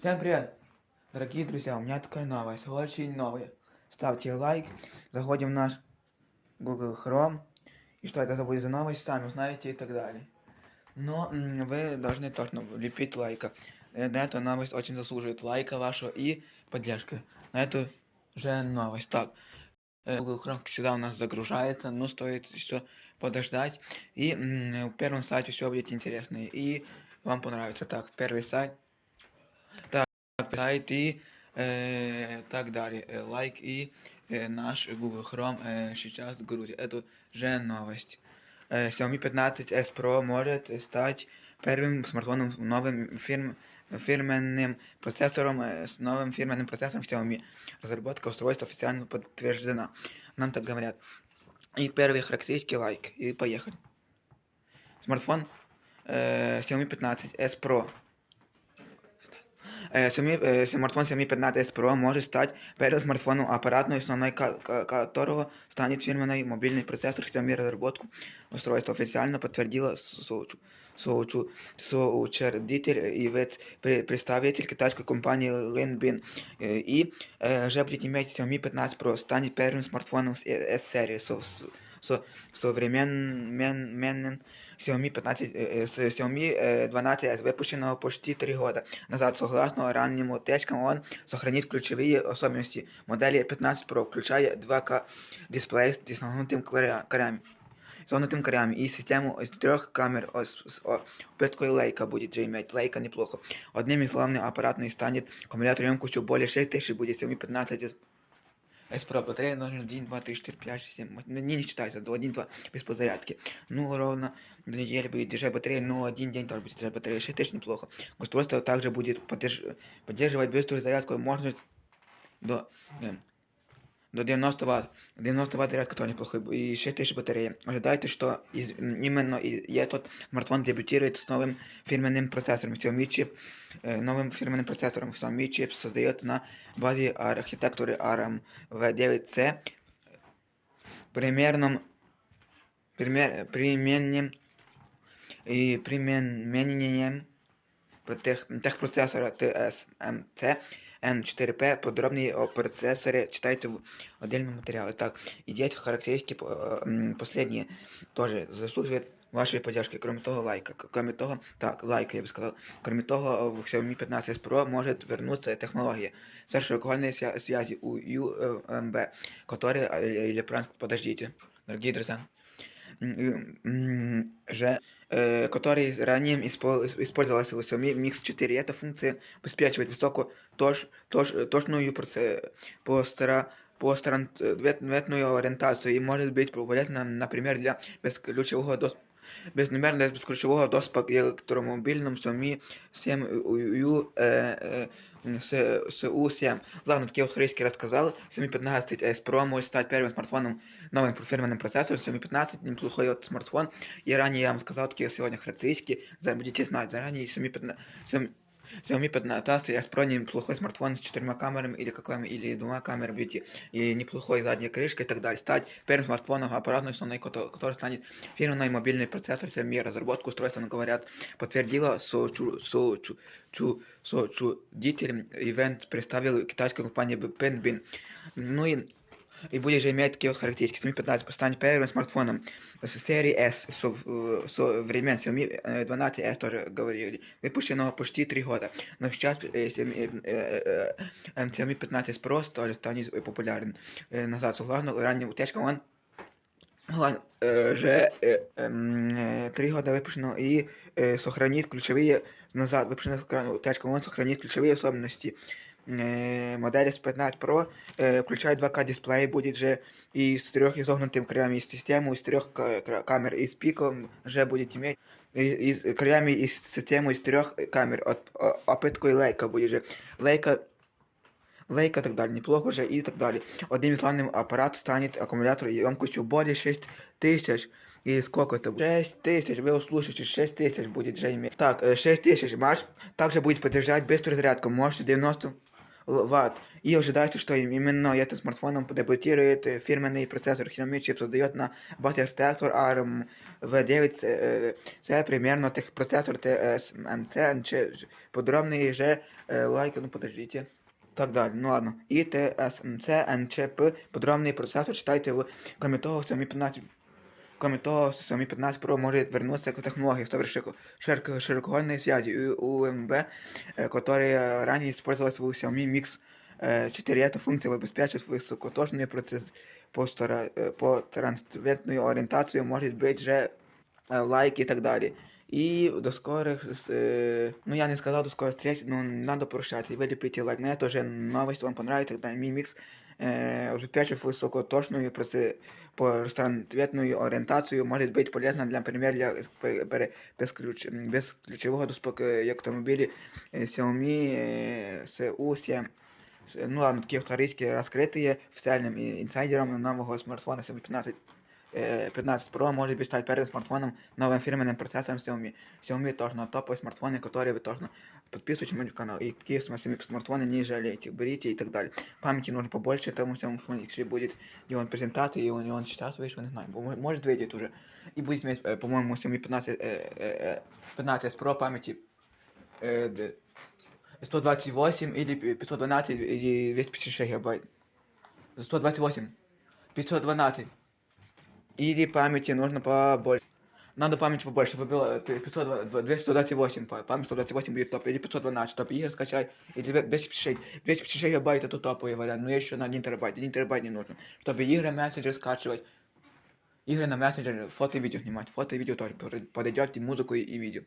Всем привет, дорогие друзья, у меня такая новость, очень новая. Ставьте лайк, заходим в наш Google Chrome, и что это будет за новость, сами узнаете и так далее. Но вы должны точно лепить лайка. Э, На эту новость очень заслуживает лайка вашего и поддержки. На эту же новость. Так, э, Google Chrome всегда у нас загружается, но стоит еще подождать. И в первом сайте все будет интересно. И вам понравится. Так, первый сайт. Так, сайт и э, так далее. Э, лайк и э, наш Google Chrome э, сейчас грузит. Это же новость. Э, Xiaomi 15s Pro может стать первым смартфоном с новым фирм, фирменным процессором, э, с новым фирменным процессором Xiaomi. Разработка устройства официально подтверждена. Нам так говорят. И первые характеристики лайк. И поехали. Смартфон э, Xiaomi 15s Pro. Э, Xiaomi, э, смартфон Xiaomi 15s Pro может стать первым смартфоном, аппаратной основной ко- ко- которого станет фирменный мобильный процессор Xiaomi разработку устройства официально подтвердила соучу- соучу- соучредитель и вец- пре- представитель китайской компании Linbin. Э, И э, же будет иметь Xiaomi 15 Pro, станет первым смартфоном с э, S-серии со, с современным Xiaomi 15, е, е, Xiaomi е, 12S, випущеного почти 3 года назад. Согласно раннім утечкам, он сохранит ключевые особенности. Модели 15 Pro включає 2К дисплей с дісногнутим корями. Зонутым корями и систему из трех камер с опыткой лейка будет иметь. Лейка неплохо. Одним из главных аппаратных станет аккумулятор емкостью более 6000 будет 715 без проба 3, 0, 1, 2, 3, 4, 5, 6, 7. Не, не считается. 1, 2, без подзарядки. Ну, ровно на недели будет держать батарею, но один день тоже будет держать батарею. 6 тысяч неплохо. Устройство также будет поддерж... поддерживать быструю зарядку и можно до до 90 ватт. 90 ватт зарядка тоже неплохой. И 6000 батареи. Ожидайте, что из, м, именно и, и этот смартфон дебютирует с новым фирменным процессором. Xiaomi чип, э, новым фирменным процессором. Xiaomi чип создается на базе архитектуры ARM V9C. Примерном пример, применением и применением тех, техпроцессора TSMC N4P. Подробнее о процессоре читайте в отдельном материале. Так, и эти характеристики э, м, последние тоже заслуживают вашей поддержки. Кроме того, лайка. К- Кроме того, так, лайка, я бы сказал. Кроме того, в Xiaomi 15 Pro может вернуться технология сверхширокоальной свя- связи у UMB, которые, э, или правильно, подождите, дорогие друзья, м, м, же, э, который ранее испол- использовался в Xiaomi Mix 4. Эта функция обеспечивает высокую тош, тош, точную проце- постара, постранцветную ориентацию и может быть полезна, например, для бесключевого доступа безнумерно без ключового доступу к електромобільному Xiaomi 7 U э, э, с, с U7. Ладно, такие вот характеристики рассказал. Xiaomi 15 S Pro может стать первым смартфоном новым фирменным процессором. Xiaomi 15 неплохой вот смартфон. И ранее я вам сказал такие сегодня характеристики. За- Будете знать заранее. Xiaomi 15, Xiaomi, Xiaomi 15 S Pro неплохой смартфон с четырьмя камерами или какими или двумя камерами будете и неплохой задней крышкой и так далее. Стать первым смартфоном аппаратной основной, кото- который станет фирменный мобильный процессор Xiaomi. Разработку устройства, говорят, подтвердила соучу, соучу, чу, соучредитель. Ивент представил китайская компания Penbin. Ну и и будет же иметь такие вот характеристики. Xiaomi 15 станет первым смартфоном с серии S со, э, со времен Xiaomi э, 12s тоже говорили, выпущенного почти 3 года. Но сейчас э, Xiaomi, э, э, э, Xiaomi 15 Pro тоже станет э, популярен. Э, Назад, согласно ранним утечкам, он Ладно, э, же э, эм, э, три года выпущено и э, сохранит ключевые назад выпущенная утечка он сохранит ключевые особенности э, модели S15 Pro э, включает 2К дисплей будет же и с трех изогнутым краями из системы из трех ка- кра- камер и с пиком же будет иметь и, и с краями из системы из трех камер от о- оптикой лейка будет же лейка лейка и так далее, неплохо же и так далее. Одним из главных аппаратов станет аккумулятор емкостью более 6000. И сколько это будет? 6 тысяч, вы услышите, 6 тысяч будет же иметь. Так, э, 6 тысяч, маш также будет поддержать быструю зарядку, можете 90 Вт. И ожидайте, что именно этим смартфоном дебютирует фирменный процессор Xiaomi чип создает на базе архитектор ARM V9. э, Це примерно тех процессор TSMC. Чи Подробний же э, лайк, ну подождите. Так далі, ну ладно. І TSMC NCP, подробний процесор, читайте ви. Кроме того, Xiaomi 15 Кроме того, Xiaomi 15 Pro может вернуться к технологии широко- широко- широкоугольной связи U- UMB, э, которая ранее использовалась в Xiaomi Mix э, 4. Эта функция обеспечивает высокоточный процесс по, стара- э, по трансцветную ориентацию, может быть же э, лайки и так далее. И до скорых, э, ну я не сказал до скорых встреч, но надо прощаться. И вы лепите лайк на это уже новость вам понравится, тогда Mi Mix э, обеспечив высокоточную проце- по трансцветную ориентацию, может быть полезна для, например, для пе- пере- безключ- безключового доступу к автомобиле э, Xiaomi э, SU7. С- Ну ладно, такие характеристики раскрытые официальным и- инсайдером нового смартфона Xiaomi 15. э, 15 Pro может быть стать первым смартфоном новым фирменным процессором Xiaomi. Xiaomi тоже на топовые смартфоны, которые вы тоже подписывайтесь на мой канал. И такие см- смартфоны не жалейте, берите и так далее. Памяти нужно побольше, тому смартфоне если будет и он презентации, и он, и он сейчас вышел, не знаю, мо- может выйдет уже. И будет иметь, э, по-моему, Xiaomi 15, э, э, э, 15 Pro памяти э, д- 128 или 512 или 256 гигабайт. 128. 512. Или памяти нужно побольше. Надо памяти побольше, чтобы было э, 500, 228, па- память 128 будет топ, или 512, топ игр скачай, или 256, 256 гигабайт это топовый вариант, но еще на 1 терабайт, 1 терабайт не нужно, чтобы игры, мессенджер скачивать, игры на мессенджере, фото и видео снимать, фото и видео тоже под- подойдет и музыку и, и видео.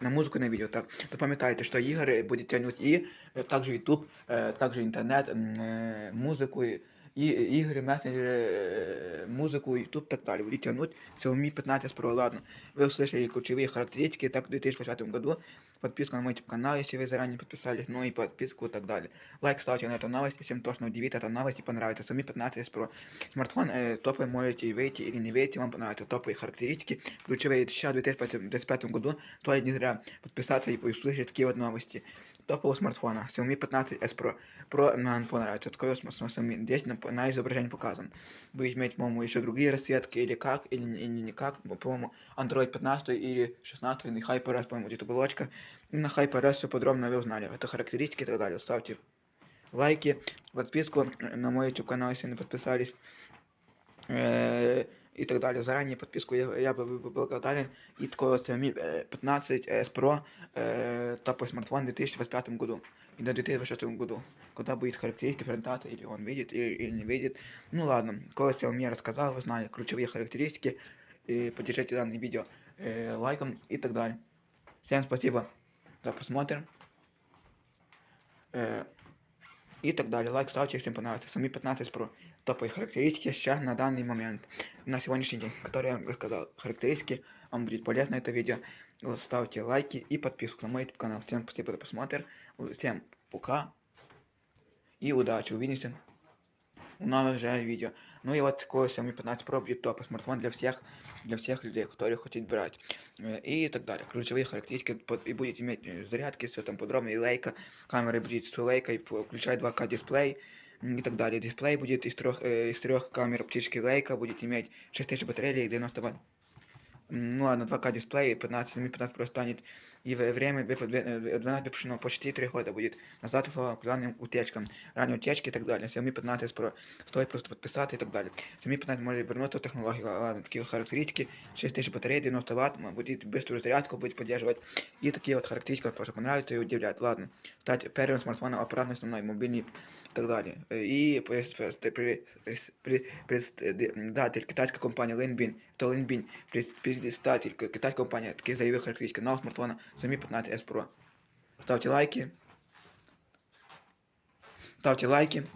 На музыку и на видео. Так, запам'ятайте, что игры будет тянуть и э, также YouTube, э, также интернет, м, э, музыку, и, и игры, мессенджеры, э, музыку, YouTube и так далее. Будет тянуть Xiaomi 15 Pro. Ладно, вы услышали ключевые характеристики, так в 2020 году. Подписку на мой YouTube канал, если вы заранее подписались, ну и подписку и так далее. Лайк ставьте на эту новость, если вам точно удивит эта новость и понравится. Xiaomi 15 Pro. Смартфон э, топовый, можете выйти или не выйти, вам понравятся топовые характеристики. Ключевые еще в 2025 году. Стоит не зря подписаться и услышать такие вот новости. Топового смартфона Xiaomi 15S Pro. Pro нам понравится. Такой вот смартфон Xiaomi. Здесь на, на изображении показан. Будет иметь, по-моему, еще другие расцветки или как, или, или никак. По-моему, Android 15 или 16, или HyperOS, по-моему, будет оболочка. И на HyperOS все подробно вы узнали. Это характеристики и так далее. Ставьте лайки, подписку на мой YouTube канал, если не подписались. Э, и так далее. Заранее подписку я, я бы был благодарен. И такой вот Xiaomi э, 15 S Pro э, топовый смартфон в 2025 году. И до 2026 году. Когда будет характеристики презентации, или он видит, или, или не видит. Ну ладно, кое Xiaomi я рассказал, вы знали ключевые характеристики. И поддержите данное видео э, лайком и так далее. Всем спасибо за просмотр. Э, и так далее. Лайк ставьте, если вам понравится. Xiaomi 15 Pro. Топовые характеристики сейчас на данный момент. На сегодняшний день, которые я рассказал. Характеристики. Вам будет полезно это видео. Ставьте лайки и подписку на мой канал. Всем спасибо за просмотр. Всем пока. И удачи. Увидимся в новых же видео. Ну и вот такой Xiaomi 15 Pro будет топ смартфон для всех, для всех людей, которые хотят брать. И так далее. Ключевые характеристики и будет иметь э, зарядки, все там подробно, и лейка, камера будет с лейкой, включает 2К дисплей и так далее. Дисплей будет из трех, э, из трех камер птички лейка, будет иметь 6000 батарей и 90 ватт М, Ну ладно, 2К дисплей, 15, Xiaomi 15 Pro станет, и в- время выпу- две- э, 12 выпущено почти 3 года будет назад к ранним утечкам, ранние утечки и так далее. Xiaomi 15 Pro стоит просто подписаться и так далее. Xiaomi 15 может вернуться в технологию, ладно, такие характеристики, 6000 батарей, 90 ватт, м, будет быструю зарядку будет поддерживать, и такие вот характеристики вам тоже понравятся и удивляют. Ладно, стать первым смартфоном операторной основной, мобильный и так далее. Э, И прес- прес- прес- прес- прес- председатель китайской компании Линбин, это Линбин, прес- председатель ки- китайской компании, такие заявил характеристики нового смартфона Xiaomi 15S Pro. Ставьте лайки. Ставьте лайки.